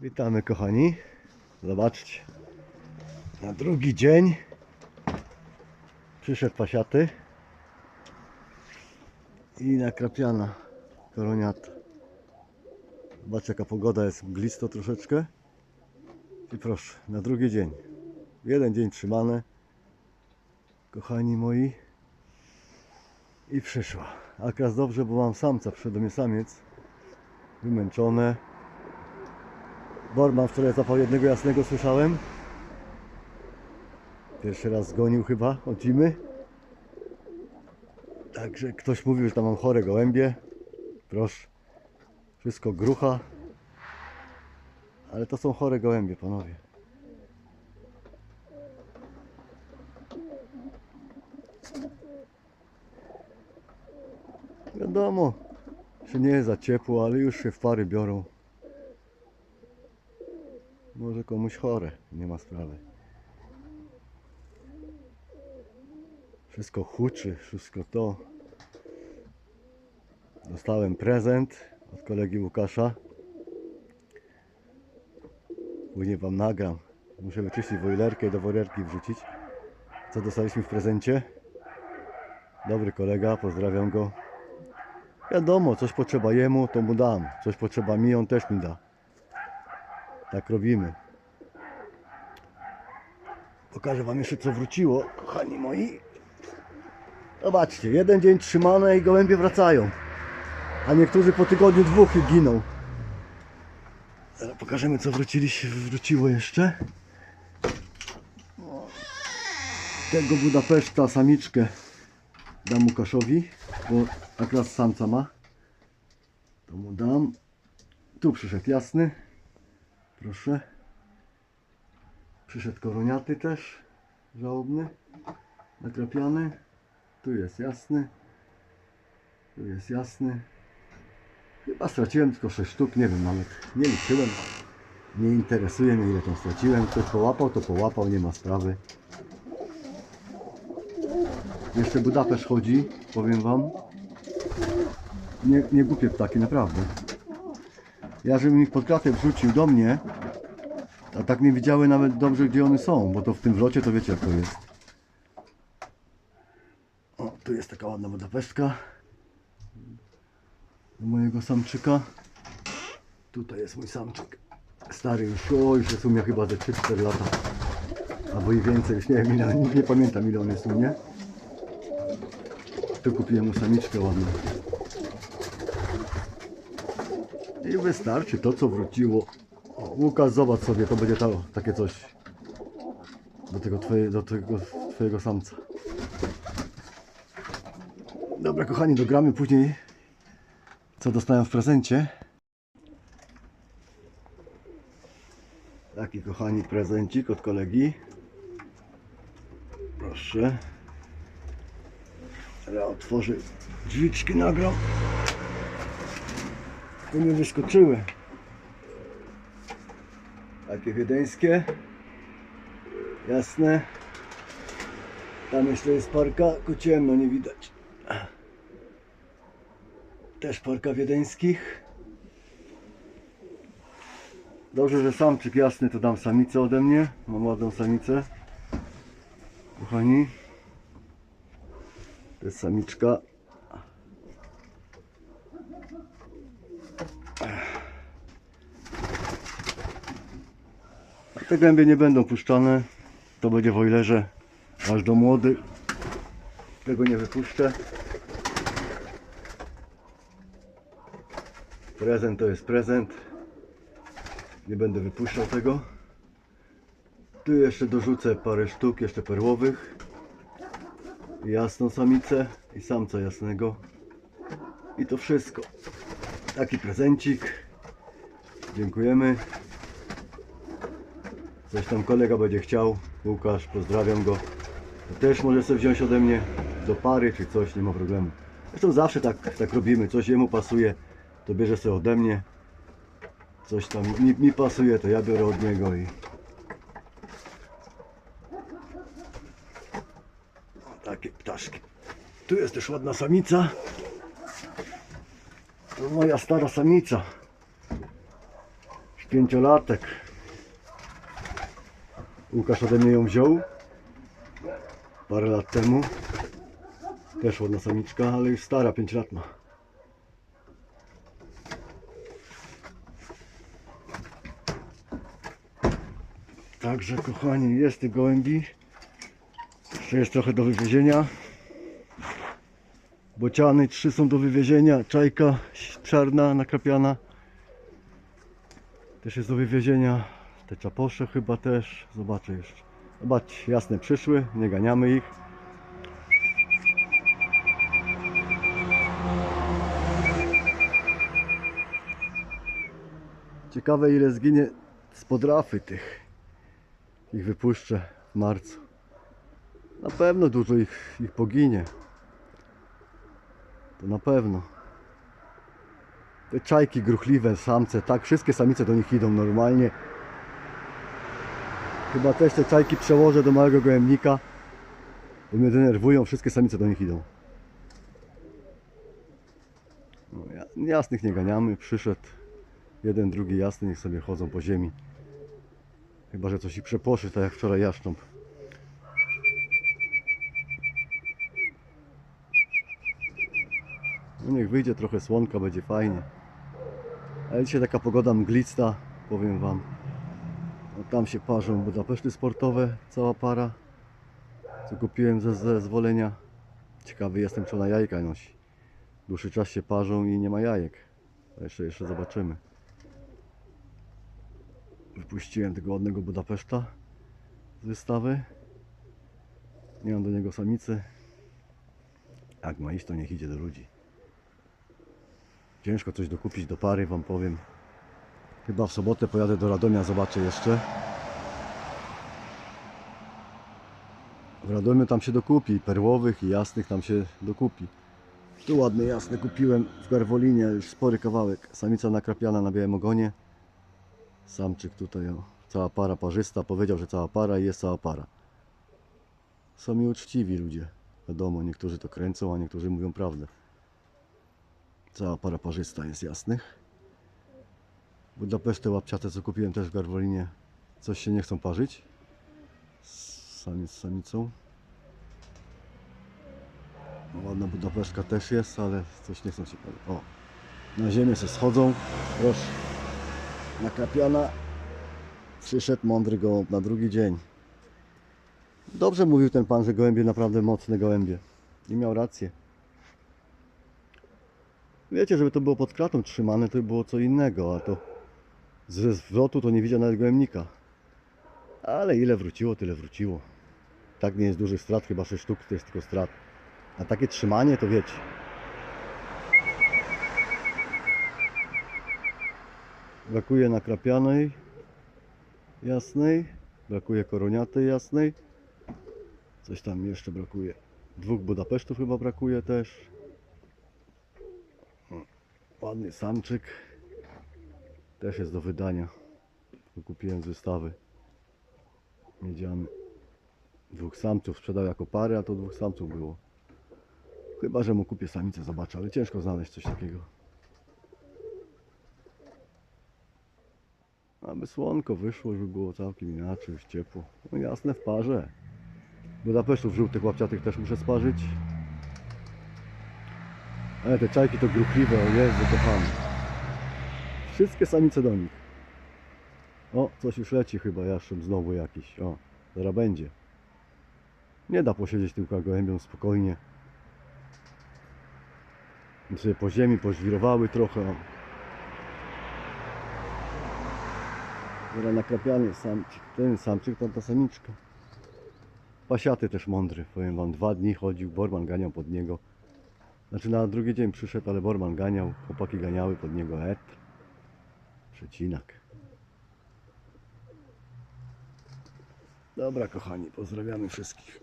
Witamy kochani. Zobaczcie. Na drugi dzień przyszedł pasiaty i nakrapiana koroniata. Zobaczcie jaka pogoda jest mglisto troszeczkę. I proszę, na drugi dzień. Jeden dzień trzymane. Kochani moi. I przyszła. Akurat dobrze, bo mam samca, przyszedł mnie samiec. Wymęczone. Borman wczoraj zapał jednego jasnego, słyszałem. Pierwszy raz zgonił chyba od zimy. Także ktoś mówił, że tam mam chore gołębie. Proszę. Wszystko grucha. Ale to są chore gołębie, panowie. Wiadomo, że nie jest za ciepło, ale już się w pary biorą. Może komuś chore, nie ma sprawy. Wszystko huczy, wszystko to. Dostałem prezent od kolegi Łukasza. Później wam nagram. Muszę wyczyścić wojlerkę i do worerki wrzucić. Co dostaliśmy w prezencie? Dobry kolega, pozdrawiam go. Wiadomo, coś potrzeba jemu, to mu dam. Coś potrzeba mi, on też mi da. Tak robimy. Pokażę wam jeszcze co wróciło, kochani moi. Zobaczcie, jeden dzień trzymane i gołębie wracają. A niektórzy po tygodniu dwóch i giną. Pokażemy co wróciliście, wróciło jeszcze. Tego Budapeszta samiczkę dam Łukaszowi, bo akurat samca ma. To mu dam. Tu przyszedł jasny. Proszę. Przyszedł koroniaty też. Żałobny. Nakrapiany. Tu jest jasny. Tu jest jasny. Chyba straciłem tylko 6 sztuk, nie wiem nawet. Nie liczyłem. Nie interesuje mnie ile tam straciłem. Ktoś połapał, to połapał, nie ma sprawy. Jeszcze Budapeszt chodzi, powiem wam. Nie, nie głupie ptaki, naprawdę. Ja żebym ich pod wrzucił do mnie, a tak nie wiedziały nawet dobrze gdzie one są, bo to w tym wlocie to wiecie jak to jest. O, tu jest taka ładna Budapesztka. Mojego samczyka. Tutaj jest mój samczyk. Stary już, o, już jest u mnie chyba ze 3-4 lata. Albo i więcej, już nie wiem nie pamiętam ile on jest u mnie. Tu kupiłem mu samiczkę ładną. I wystarczy to co wróciło. O, Łukasz zobacz sobie, to będzie to, takie coś do tego, twoje, do tego twojego samca. Dobra kochani, dogramy później co dostałem w prezencie. Taki kochani prezencik od kolegi. Proszę. Ja otworzę drzwiczki nagram. Tu mi wyskoczyły. Takie wiedeńskie. Jasne. Tam jeszcze jest parka, tylko ciemno, nie widać. Też parka wiedeńskich. Dobrze, że samczyk jasny to dam samicę ode mnie. Mam ładną samicę. Kochani. To jest samiczka. Te gębie nie będą puszczane. To będzie w aż do młody. Tego nie wypuszczę. Prezent to jest prezent. Nie będę wypuszczał tego. Tu jeszcze dorzucę parę sztuk jeszcze perłowych. Jasną samicę i samca jasnego. I to wszystko. Taki prezencik. Dziękujemy. Coś tam kolega będzie chciał. Łukasz, pozdrawiam go. Też może sobie wziąć ode mnie do pary czy coś, nie ma problemu. Zresztą zawsze tak, tak robimy. Coś jemu pasuje, to bierze sobie ode mnie. Coś tam mi, mi pasuje, to ja biorę od niego i O, takie ptaszki. Tu jest też ładna samica. To moja stara samica. pięciolatek. Łukasz ode mnie ją wziął parę lat temu. Też ładna samiczka, ale już stara, 5 lat ma. Także kochani, jest tych gołębi. Jeszcze jest trochę do wywiezienia. Bociany trzy są do wywiezienia. Czajka czarna, nakrapiana. Też jest do wywiezienia. Te czaposze chyba też. Zobaczę jeszcze. Zobaczcie, jasne przyszły. Nie ganiamy ich. Ciekawe ile zginie z podrafy tych. Ich wypuszczę w marcu. Na pewno dużo ich, ich poginie. To na pewno. Te czajki gruchliwe, samce, tak, wszystkie samice do nich idą normalnie. Chyba też te czajki przełożę do małego gołębnika, bo mnie denerwują, wszystkie samice do nich idą. No, ja- jasnych nie ganiamy, przyszedł jeden, drugi jasny, niech sobie chodzą po ziemi. Chyba, że coś ich przeposzy, tak jak wczoraj jaszcząb. No niech wyjdzie trochę słonka, będzie fajnie. Ale dzisiaj taka pogoda mglista, powiem Wam. Tam się parzą Budapeszty sportowe, cała para. Co kupiłem ze zezwolenia. Ciekawy jestem, czy ona jajka nosi. Dłuższy czas się parzą i nie ma jajek. Jeszcze, jeszcze zobaczymy. Wypuściłem tego ładnego Budapeszta z wystawy. Nie mam do niego samicy. Jak ma iść, to niech idzie do ludzi. Ciężko coś dokupić do pary, wam powiem. Chyba w sobotę pojadę do Radomia, zobaczę jeszcze. W Radomiu tam się dokupi, perłowych i jasnych tam się dokupi. Tu ładny jasny kupiłem w Garwolinie, już spory kawałek. Samica nakrapiana na białym ogonie. Samczyk tutaj, o, cała para parzysta. Powiedział, że cała para i jest cała para. Są mi uczciwi ludzie. Wiadomo, niektórzy to kręcą, a niektórzy mówią prawdę. Cała para parzysta jest jasnych. Budapeszty łapciate, co kupiłem też w Garwolinie, coś się nie chcą parzyć. Samiec z samicą. No, ładna Budapeszka też jest, ale coś nie chcą się parzyć. O, na ziemię se schodzą. Proszę. Nakrapiana. Przyszedł mądry gołąb na drugi dzień. Dobrze mówił ten pan, że gołębie naprawdę mocne gołębie. I miał rację. Wiecie, żeby to było pod kratą trzymane, to by było co innego, a to ze zwrotu to nie widział nawet gołębnika. Ale ile wróciło, tyle wróciło. Tak nie jest dużych strat, chyba 6 sztuk to jest tylko strat. A takie trzymanie to wiecie. Brakuje nakrapianej, jasnej, brakuje koroniatej jasnej. Coś tam jeszcze brakuje. Dwóch Budapesztów chyba brakuje też. Ładny samczyk. Też jest do wydania. Kupiłem z wystawy. Miedziany. Dwóch samców sprzedał jako parę, a to dwóch samców było. Chyba, że mu kupię samicę, zobaczę, ale ciężko znaleźć coś takiego. Aby słonko wyszło, żeby było całkiem inaczej, już ciepło. No jasne, w parze. Budapesztów żółtych, łapciatych też muszę sparzyć. Ale te czajki to gruchliwe, o Jezu, kochany. Wszystkie samice do nich. O, coś już leci chyba, jaszczem znowu jakiś. O, zaraz będzie. Nie da posiedzieć tylko gołębią spokojnie. Sobie po ziemi pożwirowały trochę. Zaraz nakrapiany samczyk. Ten samczyk, tam ta samiczka. Pasiaty też mądry, powiem wam. Dwa dni chodził, Borman ganiał pod niego. Znaczy na drugi dzień przyszedł, ale Borman ganiał. Chłopaki ganiały pod niego et. Przecinak. Dobra kochani, pozdrawiamy wszystkich.